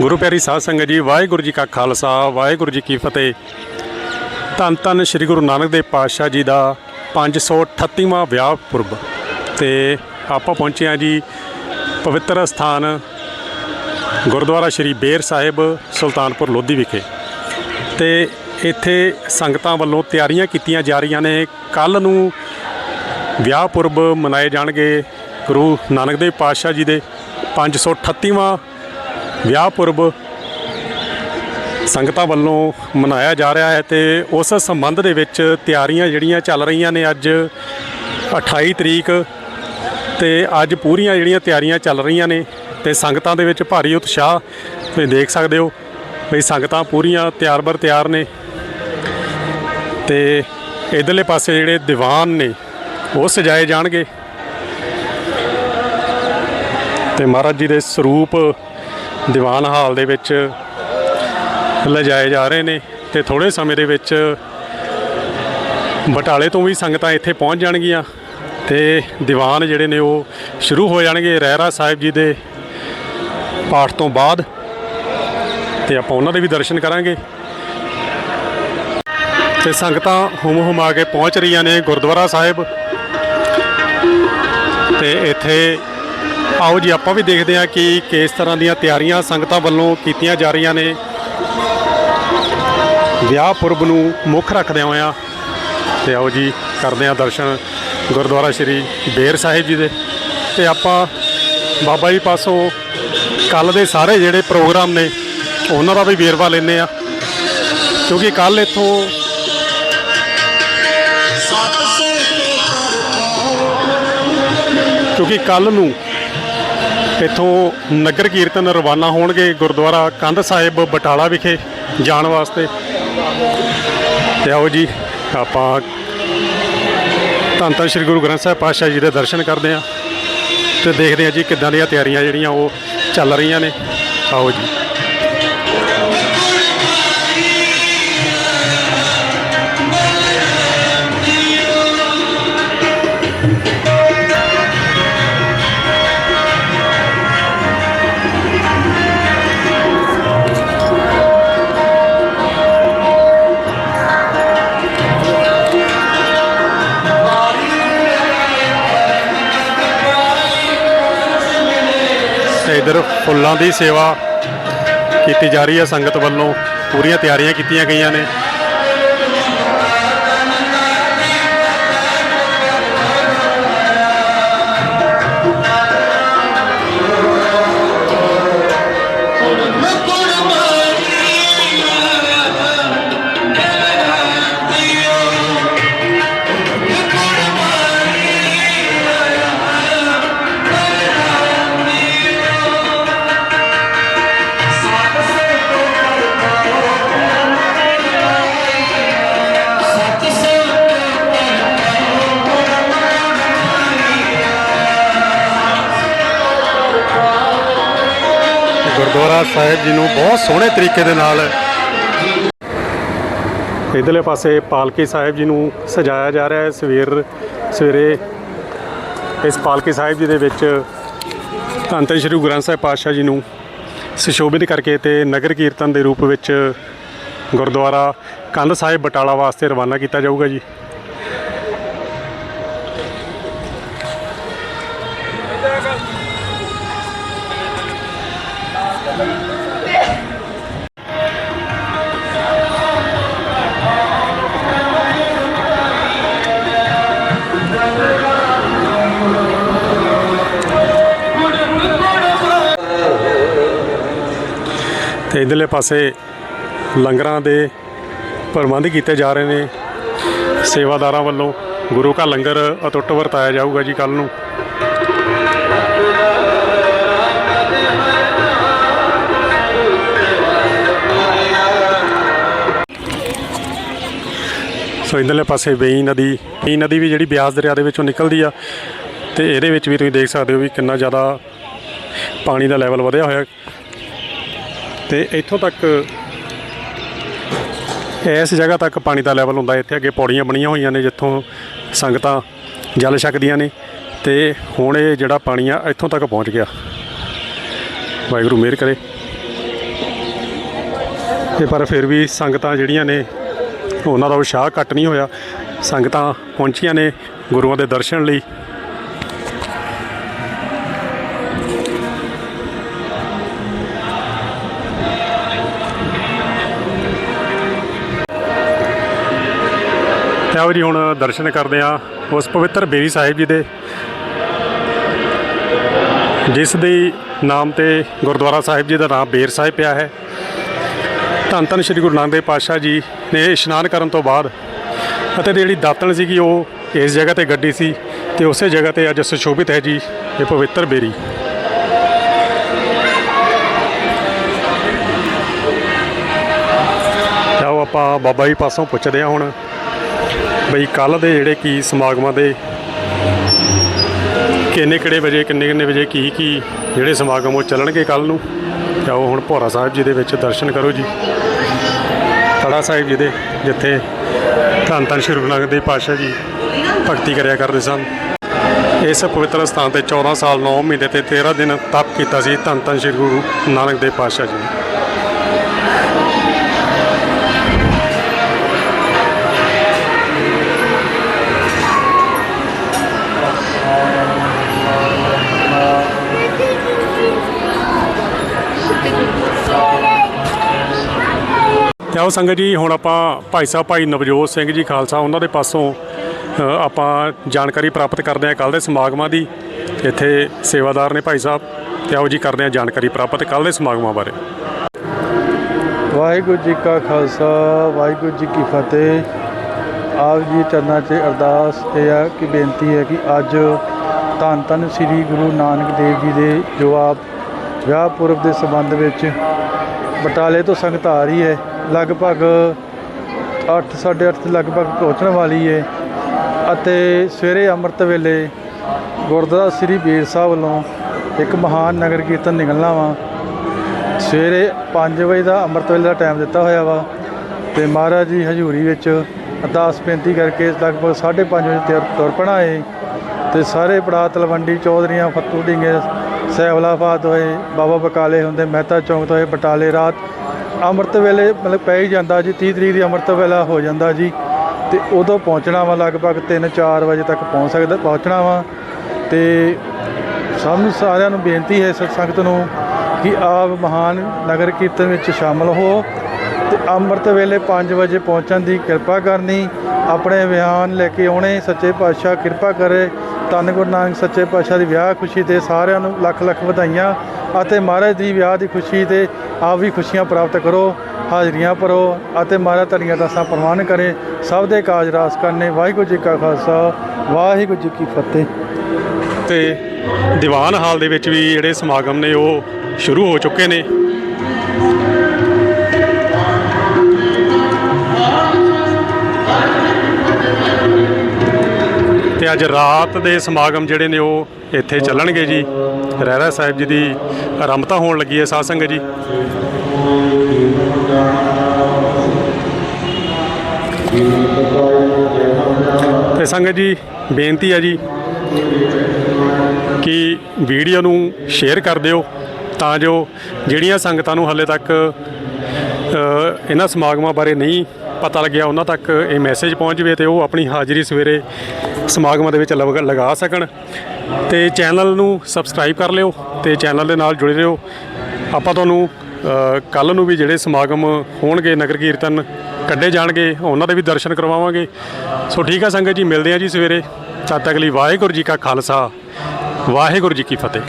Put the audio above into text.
ਗੁਰੂ ਪਿਆਰੀ ਸਾਧ ਸੰਗਤ ਜੀ, ਵਾਹਿਗੁਰੂ ਜੀ ਕਾ ਖਾਲਸਾ, ਵਾਹਿਗੁਰੂ ਜੀ ਕੀ ਫਤਿਹ। ਧੰਨ ਧੰਨ ਸ੍ਰੀ ਗੁਰੂ ਨਾਨਕ ਦੇਵ ਪਾਤਸ਼ਾਹ ਜੀ ਦਾ 538ਵਾਂ ਵਿਆਹ ਪੁਰਬ। ਤੇ ਆਪਾਂ ਪਹੁੰਚੇ ਹਾਂ ਜੀ ਪਵਿੱਤਰ ਸਥਾਨ ਗੁਰਦੁਆਰਾ ਸ੍ਰੀ ਬੇਰ ਸਾਹਿਬ, ਸੁਲਤਾਨਪੁਰ ਲੋਧੀ ਵਿਖੇ। ਤੇ ਇੱਥੇ ਸੰਗਤਾਂ ਵੱਲੋਂ ਤਿਆਰੀਆਂ ਕੀਤੀਆਂ ਜਾ ਰਹੀਆਂ ਨੇ। ਕੱਲ ਨੂੰ ਵਿਆਹ ਪੁਰਬ ਮਨਾਏ ਜਾਣਗੇ ਗੁਰੂ ਨਾਨਕ ਦੇਵ ਪਾਤਸ਼ਾਹ ਜੀ ਦੇ 538ਵਾਂ ਵਿਆਹ ਪੁਰਬ ਸੰਗਤਾਂ ਵੱਲੋਂ ਮਨਾਇਆ ਜਾ ਰਿਹਾ ਹੈ ਤੇ ਉਸ ਸੰਬੰਧ ਦੇ ਵਿੱਚ ਤਿਆਰੀਆਂ ਜਿਹੜੀਆਂ ਚੱਲ ਰਹੀਆਂ ਨੇ ਅੱਜ 28 ਤਰੀਕ ਤੇ ਅੱਜ ਪੂਰੀਆਂ ਜਿਹੜੀਆਂ ਤਿਆਰੀਆਂ ਚੱਲ ਰਹੀਆਂ ਨੇ ਤੇ ਸੰਗਤਾਂ ਦੇ ਵਿੱਚ ਭਾਰੀ ਉਤਸ਼ਾਹ ਤੁਸੀਂ ਦੇਖ ਸਕਦੇ ਹੋ ਵੀ ਸੰਗਤਾਂ ਪੂਰੀਆਂ ਤਿਆਰ ਬਰ ਤਿਆਰ ਨੇ ਤੇ ਇਧਰਲੇ ਪਾਸੇ ਜਿਹੜੇ ਦੀਵਾਨ ਨੇ ਉਹ ਸਜਾਏ ਜਾਣਗੇ ਤੇ ਮਹਾਰਾਜ ਜੀ ਦੇ ਸਰੂਪ ਦੀਵਾਨ ਹਾਲ ਦੇ ਵਿੱਚ ਲਿਜਾਏ ਜਾ ਰਹੇ ਨੇ ਤੇ ਥੋੜੇ ਸਮੇਂ ਦੇ ਵਿੱਚ ਬਟਾਲੇ ਤੋਂ ਵੀ ਸੰਗਤਾਂ ਇੱਥੇ ਪਹੁੰਚ ਜਾਣਗੀਆਂ ਤੇ ਦੀਵਾਨ ਜਿਹੜੇ ਨੇ ਉਹ ਸ਼ੁਰੂ ਹੋ ਜਾਣਗੇ ਰਹਿਰਾ ਸਾਹਿਬ ਜੀ ਦੇ ਪਾਠ ਤੋਂ ਬਾਅਦ ਤੇ ਆਪਾਂ ਉਹਨਾਂ ਦੇ ਵੀ ਦਰਸ਼ਨ ਕਰਾਂਗੇ। ਤੇ ਸੰਗਤਾਂ ਹੁਮ ਹੁਮ ਆ ਕੇ ਪਹੁੰਚ ਰਹੀਆਂ ਨੇ ਗੁਰਦੁਆਰਾ ਸਾਹਿਬ ਤੇ ਇੱਥੇ ਆਓ ਜੀ, ਆਪਾਂ ਵੀ ਦੇਖਦੇ ਹਾਂ ਕਿ ਕਿਸ ਤਰ੍ਹਾਂ ਦੀਆਂ ਤਿਆਰੀਆਂ ਸੰਗਤਾਂ ਵੱਲੋਂ ਕੀਤੀਆਂ ਜਾ ਰਹੀਆਂ ਨੇ। ਵਿਆਹ ਪੁਰਬ ਨੂੰ ਮੁੱਖ ਰੱਖਦਿਆਂ ਹੋਇਆਂ ਤੇ ਆਓ ਜੀ, ਕਰਦੇ ਹਾਂ ਦਰਸ਼ਨ ਗੁਰਦੁਆਰਾ ਸ੍ਰੀ ਬੇਰ ਸਾਹਿਬ ਜੀ ਦੇ। ਤੇ ਆਪਾਂ ਬਾਬਾ ਜੀ ਪਾਸੋਂ ਕੱਲ ਦੇ ਸਾਰੇ ਜਿਹੜੇ ਪ੍ਰੋਗਰਾਮ ਨੇ, ਉਹਨਾਂ ਦਾ ਵੀ ਵੇਰਵਾ ਲੈਨੇ ਆ ਕਿਉਂਕਿ ਕੱਲ ਇੱਥੋਂ ਕਿਉਂਕਿ ਕੱਲ ਨੂੰ ਇੱਥੋਂ ਨਗਰ ਕੀਰਤਨ ਰਵਾਨਾ ਹੋਣਗੇ ਗੁਰਦੁਆਰਾ ਕੰਧ ਸਾਹਿਬ ਬਟਾਲਾ ਵਿਖੇ ਜਾਣ ਵਾਸਤੇ। ਤੇ ਆਓ ਜੀ, ਆਪਾਂ ਧੰਨ ਧੰਨ ਸ੍ਰੀ ਗੁਰੂ ਗ੍ਰੰਥ ਸਾਹਿਬ ਪਾਤਸ਼ਾਹ ਜੀ ਦੇ ਦਰਸ਼ਨ ਕਰਦੇ ਹਾਂ ਤੇ ਦੇਖਦੇ ਹਾਂ ਜੀ ਕਿੱਦਾਂ ਦੀਆਂ ਤਿਆਰੀਆਂ ਜਿਹੜੀਆਂ ਉਹ ਚੱਲ ਰਹੀਆਂ ਨੇ। ਆਓ ਜੀ। ਤੇ ਇਧਰ ਫੁੱਲਾਂ ਦੀ ਸੇਵਾ ਕੀਤੀ ਜਾ ਰਹੀ ਹੈ। ਸੰਗਤ ਵੱਲੋਂ ਪੂਰੀਆਂ ਤਿਆਰੀਆਂ ਕੀਤੀਆਂ ਗਈਆਂ ਨੇ। ਗੁਰਦੁਆਰਾ ਸਾਹਿਬ ਜੀ ਨੂੰ ਬਹੁਤ ਸੋਹਣੇ ਤਰੀਕੇ ਦੇ ਨਾਲ ਇਧਰਲੇ ਪਾਸੇ ਪਾਲਕੀ ਸਾਹਿਬ ਜੀ ਨੂੰ ਸਜਾਇਆ ਜਾ ਰਿਹਾ ਹੈ। ਸਵੇਰ ਸਵੇਰੇ ਇਸ ਪਾਲਕੀ ਸਾਹਿਬ ਜੀ ਦੇ ਵਿੱਚ ਧੰਨ ਧੰਨ ਸ੍ਰੀ ਗੁਰੂ ਗ੍ਰੰਥ ਸਾਹਿਬ ਪਾਤਸ਼ਾਹ ਜੀ ਨੂੰ ਸੁਸ਼ੋਭਿਤ ਕਰਕੇ ਤੇ ਨਗਰ ਕੀਰਤਨ ਦੇ ਰੂਪ ਵਿੱਚ ਗੁਰਦੁਆਰਾ ਕੰਧ ਸਾਹਿਬ ਬਟਾਲਾ ਵਾਸਤੇ ਰਵਾਨਾ ਕੀਤਾ ਜਾਊਗਾ ਜੀ। ਤੇ ਇਧਰਲੇ ਪਾਸੇ ਲੰਗਰਾਂ ਦੇ ਪ੍ਰਬੰਧ ਕੀਤੇ ਜਾ ਰਹੇ ਨੇ। ਸੇਵਾਦਾਰਾਂ ਵੱਲੋਂ ਗੁਰੂ ਘਰ ਲੰਗਰ ਅਟੁੱਟ ਵਰਤਾਇਆ ਜਾਊਗਾ ਜੀ ਕੱਲ ਨੂੰ। ਸੋ ਇਧਰਲੇ ਪਾਸੇ ਬੇਈ ਨਦੀ ਬੇਈ ਨਦੀ ਵੀ ਜਿਹੜੀ ਬਿਆਸ ਦਰਿਆ ਦੇ ਵਿੱਚੋਂ ਨਿਕਲਦੀ ਆ ਤੇ ਇਹਦੇ ਵਿੱਚ ਵੀ ਤੁਸੀਂ ਦੇਖ ਸਕਦੇ ਹੋ ਵੀ ਕਿੰਨਾ ਜ਼ਿਆਦਾ ਪਾਣੀ ਦਾ ਲੈਵਲ ਵਧਿਆ ਹੋਇਆ। ਤੇ ਇੱਥੋਂ ਤੱਕ ਇਸ ਜਗ੍ਹਾ ਤੱਕ ਪਾਣੀ ਦਾ ਲੈਵਲ ਹੁੰਦਾ ਇੱਥੇ ਅੱਗੇ ਪੌੜੀਆਂ ਬਣੀਆਂ ਹੋਈਆਂ ਨੇ ਜਿੱਥੋਂ ਸੰਗਤਾਂ ਜਲ ਛਕਦੀਆਂ ਨੇ ਤੇ ਹੁਣ ਇਹ ਜਿਹੜਾ ਪਾਣੀ ਆ ਇੱਥੋਂ ਤੱਕ ਪਹੁੰਚ ਗਿਆ। ਵਾਹਿਗੁਰੂ ਮਿਹਰ ਕਰੇ। ਤੇ ਪਰ ਫਿਰ ਵੀ ਸੰਗਤਾਂ ਜਿਹੜੀਆਂ ਨੇ ਉਹਨਾਂ ਦਾ ਉਤਸ਼ਾਹ ਘੱਟ ਨਹੀਂ ਹੋਇਆ। ਸੰਗਤਾਂ ਪਹੁੰਚੀਆਂ ਨੇ ਗੁਰੂਆਂ ਦੇ ਦਰਸ਼ਨ ਲਈ। ਆਓ ਜੀ, ਹੁਣ ਦਰਸ਼ਨ ਕਰਦੇ ਆ ਉਸ ਪਵਿੱਤਰ ਬੇਰੀ ਸਾਹਿਬ ਜੀ ਦੇ, ਜਿਸ ਦੇ ਨਾਮ ਤੇ ਗੁਰਦੁਆਰਾ ਸਾਹਿਬ ਜੀ ਦਾ ਨਾਮ ਬੇਰ ਸਾਹਿਬ ਪਿਆ ਹੈ। ਧੰਨ ਧੰਨ ਸ੍ਰੀ ਗੁਰੂ ਨਾਨਕ ਦੇਵ ਪਾਤਸ਼ਾਹ ਜੀ ਨੇ ਇਸ਼ਨਾਨ ਕਰਨ ਤੋਂ ਬਾਅਦ ਅਤੇ ਜਿਹੜੀ ਦਾਤਣ ਸੀਗੀ, ਉਹ ਇਸ ਜਗ੍ਹਾ ਤੇ ਗੱਡੀ ਸੀ ਤੇ ਉਸੇ ਜਗ੍ਹਾ ਤੇ ਅੱਜ ਸੁਸ਼ੋਭਿਤ ਹੈ ਜੀ ਇਹ ਪਵਿੱਤਰ ਬੇਰੀ। ਆਓ, ਆਪਾਂ ਬਾਬਾ ਜੀ ਪਾਸੋਂ ਪੁੱਛਦੇ ਹਾਂ ਹੁਣ ਬਈ ਕੱਲ ਦੇ ਜਿਹੜੇ ਕੀ ਸਮਾਗਮਾਂ ਦੇ ਕਿੰਨੇ ਕਿਹੜੇ ਵਜੇ, ਕਿੰਨੇ ਕਿੰਨੇ ਵਜੇ ਕੀ ਕੀ ਜਿਹੜੇ ਸਮਾਗਮ ਉਹ ਚੱਲਣਗੇ ਕੱਲ ਨੂੰ, ਤੇ ਆਓ ਹੁਣ ਭੋਰਾ ਸਾਹਿਬ ਜੀ ਦੇ ਵਿੱਚ ਦਰਸ਼ਨ ਕਰੋ ਜੀ। ਤੜਾ ਸਾਹਿਬ ਜੀ ਦੇ, ਜਿੱਥੇ ਧੰਨ ਧੰਨ ਸ਼੍ਰੀ ਗੁਰੂ ਨਾਨਕ ਦੇਵ ਪਾਤਸ਼ਾਹ ਜੀ ਭਗਤੀ ਕਰਿਆ ਕਰਦੇ ਸਨ। ਇਸ ਪਵਿੱਤਰ ਸਥਾਨ ਤੇ 14 ਸਾਲ 9 ਮਹੀਨੇ ਤੇ 13 ਦਿਨ ਤਪ ਕੀਤਾ ਸੀ ਧੰਨ ਧੰਨ ਸ਼੍ਰੀ ਗੁਰੂ ਨਾਨਕ ਦੇਵ ਪਾਤਸ਼ਾਹ ਜੀ। ਤੇ ਆਓ ਸੰਗਤ ਜੀ, ਹੁਣ ਆਪਾਂ ਭਾਈ ਸਾਹਿਬ, ਭਾਈ ਨਵਜੋਤ ਸਿੰਘ ਜੀ ਖਾਲਸਾ, ਉਹਨਾਂ ਦੇ ਪਾਸੋਂ ਆਪਾਂ ਜਾਣਕਾਰੀ ਪ੍ਰਾਪਤ ਕਰਦੇ ਹਾਂ ਕੱਲ ਦੇ ਸਮਾਗਮਾਂ ਦੀ। ਇੱਥੇ ਸੇਵਾਦਾਰ ਨੇ ਭਾਈ ਸਾਹਿਬ, ਤੇ ਆਓ ਜੀ ਕਰਦੇ ਹਾਂ ਜਾਣਕਾਰੀ ਪ੍ਰਾਪਤ ਕੱਲ ਦੇ ਸਮਾਗਮਾਂ ਬਾਰੇ। ਵਾਹਿਗੁਰੂ ਜੀ ਕਾ ਖਾਲਸਾ, ਵਾਹਿਗੁਰੂ ਜੀ ਕੀ ਫਤਿਹ। ਆਪ ਜੀ ਚਰਨਾਂ 'ਚ ਅਰਦਾਸ ਇਹ ਆ ਕਿ ਬੇਨਤੀ ਹੈ ਕਿ ਅੱਜ ਧੰਨ ਧੰਨ ਸ੍ਰੀ ਗੁਰੂ ਨਾਨਕ ਦੇਵ ਜੀ ਦੇ ਜੋ ਆਪ ਵਿਆਹ ਪੁਰਬ ਦੇ ਸੰਬੰਧ ਵਿੱਚ ਬਟਾਲੇ ਤੋਂ ਸੰਗਤ ਆ ਰਹੀ ਹੈ ਲਗਭਗ 8 8:30 ਦੇ ਲਗਭਗ ਪਹੁੰਚਣ ਵਾਲੀ ਹੈ ਅਤੇ ਸਵੇਰੇ ਅੰਮ੍ਰਿਤ ਵੇਲੇ ਗੁਰਦੁਆਰਾ ਸ੍ਰੀ ਬੀਰ ਸਾਹਿਬ ਵੱਲੋਂ ਇੱਕ ਮਹਾਨ ਨਗਰ ਕੀਰਤਨ ਨਿਕਲਣਾ ਵਾ। ਸਵੇਰੇ 5 ਵਜੇ ਦਾ ਅੰਮ੍ਰਿਤ ਵੇਲੇ ਦਾ ਟਾਈਮ ਦਿੱਤਾ ਹੋਇਆ ਵਾ ਤੇ ਮਹਾਰਾਜ ਜੀ ਹਜ਼ੂਰੀ ਵਿੱਚ ਅਰਦਾਸ ਬੇਨਤੀ ਕਰਕੇ ਲਗਭਗ 5:30 ਵਜੇ ਤੁਰ ਪਣਾ ਏ ਤੇ ਸਾਰੇ ਪੜਾ ਤਲਵੰਡੀ ਚੌਧਰੀਆਂ, ਫੱਤੂ ਢਿੰਗੇ ਸੈਵਲਾਬਾਦ ਹੋਏ, ਬਾਬਾ ਬਕਾਲੇ ਹੁੰਦੇ, ਮਹਿਤਾ ਚੌਂਕ ਤੋਂ ਹੋਏ, ਬਟਾਲੇ ਰਾਤ ਅੰਮ੍ਰਿਤ ਵੇਲੇ ਮਤਲਬ ਪੈ ਹੀ ਜਾਂਦਾ ਜੀ 30 ਤਰੀਕ ਦੀ ਅੰਮ੍ਰਿਤ ਵੇਲਾ ਹੋ ਜਾਂਦਾ ਜੀ। ਤੇ ਉਦੋਂ ਪਹੁੰਚਣਾ ਵਾ ਲਗਭਗ 3-4 ਵਜੇ ਤੱਕ ਪਹੁੰਚ ਸਕਦਾ, ਪਹੁੰਚਣਾ ਵਾ। ਤੇ ਸਭ ਨੂੰ ਸਾਰਿਆਂ ਨੂੰ ਬੇਨਤੀ ਹੈ ਸਤ ਸੰਗਤ ਨੂੰ ਕਿ ਆਪ ਮਹਾਨ ਨਗਰ ਕੀਰਤਨ ਵਿੱਚ ਸ਼ਾਮਲ ਹੋ ਤੇ ਅੰਮ੍ਰਿਤ ਵੇਲੇ 5 ਵਜੇ ਪਹੁੰਚਣ ਦੀ ਕਿਰਪਾ ਕਰਨੀ, ਆਪਣੇ ਵਿਹਾਨ ਲੈ ਕੇ ਆਉਣੇ, ਸੱਚੇ ਪਾਤਸ਼ਾਹ ਕਿਰਪਾ ਕਰੇ, ਧੰਨ ਗੁਰੂ ਨਾਨਕ ਸੱਚੇ ਪਾਤਸ਼ਾਹ ਦੀ ਵਿਆਹ ਖੁਸ਼ੀ ਤੇ ਸਾਰਿਆਂ ਨੂੰ ਲੱਖ ਲੱਖ ਵਧਾਈਆਂ। ਅਤੇ ਮਹਾਰਾਜ ਦੀ ਵਿਆਹ ਦੀ ਖੁਸ਼ੀ ਤੇ ਆਪ ਵੀ ਖੁਸ਼ੀਆਂ ਪ੍ਰਾਪਤ ਕਰੋ, ਹਾਜ਼ਰੀਆਂ ਭਰੋ ਅਤੇ ਮਹਾਰਾਜ ਧੜੀਆਂ ਦਾਸਾਂ ਪ੍ਰਵਾਨ ਕਰੇ। ਸਭ ਦੇ ਕਾਜ ਰਾਸ ਕਰਨੇ। ਵਾਹਿਗੁਰੂ ਜੀ ਕਾ ਖਾਲਸਾ, ਵਾਹਿਗੁਰੂ ਜੀ ਕੀ ਫਤਿਹ। ਤੇ ਦੀਵਾਨ ਹਾਲ ਦੇ ਵਿੱਚ ਵੀ ਜਿਹੜੇ ਸਮਾਗਮ ਨੇ, ਉਹ ਸ਼ੁਰੂ ਹੋ ਚੁੱਕੇ ਨੇ। ਤੇ ਅੱਜ ਰਾਤ ਦੇ ਸਮਾਗਮ ਜਿਹੜੇ ਨੇ ਉਹ ਇੱਥੇ ਚੱਲਣਗੇ ਜੀ। ਰਹਿਰਾ ਸਾਹਿਬ ਜੀ ਦੀ ਆਰੰਭਤਾ ਹੋਣ ਲੱਗੀ ਹੈ, ਸਾਧ ਸੰਗਤ ਜੀ। ਤੇ ਸੰਗਤ ਜੀ, ਬੇਨਤੀ ਹੈ ਜੀ ਕਿ ਵੀਡੀਓ ਨੂੰ ਸ਼ੇਅਰ ਕਰ ਦਿਓ ਤਾਂ ਜੋ ਜਿਹੜੀਆਂ ਸੰਗਤਾਂ ਨੂੰ ਹਾਲੇ ਤੱਕ ਇਹਨਾਂ ਸਮਾਗਮਾਂ ਬਾਰੇ ਨਹੀਂ ਪਤਾ ਲੱਗਿਆ ਉਹਨਾਂ ਤੱਕ ਇਹ ਮੈਸੇਜ ਪਹੁੰਚ ਜਾਵੇ ਤੇ ਉਹ ਆਪਣੀ ਹਾਜ਼ਰੀ ਸਵੇਰੇ ਸਮਾਗਮਾਂ ਦੇ ਵਿੱਚ ਲਗ- ਲਗਾ ਸਕਣ। ਤੇ ਚੈਨਲ ਨੂੰ ਸਬਸਕ੍ਰਾਈਬ ਕਰ ਲਿਓ ਤੇ ਚੈਨਲ ਦੇ ਨਾਲ ਜੁੜੇ ਰਹੋ। ਆਪਾਂ ਤੁਹਾਨੂੰ ਕੱਲ ਨੂੰ ਵੀ ਜਿਹੜੇ ਸਮਾਗਮ ਹੋਣਗੇ, ਨਗਰ ਕੀਰਤਨ ਕੱਢੇ ਜਾਣਗੇ, ਉਹਨਾਂ ਦੇ ਵੀ ਦਰਸ਼ਨ ਕਰਵਾਵਾਂਗੇ। ਸੋ ਠੀਕ ਆ ਸੰਗਤ ਜੀ, ਮਿਲਦੇ ਆ ਜੀ ਸਵੇਰੇ। ਤਦ ਤੱਕ ਲਈ ਵਾਹਿਗੁਰੂ ਜੀ ਕਾ ਖਾਲਸਾ, ਵਾਹਿਗੁਰੂ ਜੀ ਕੀ ਫਤਿਹ।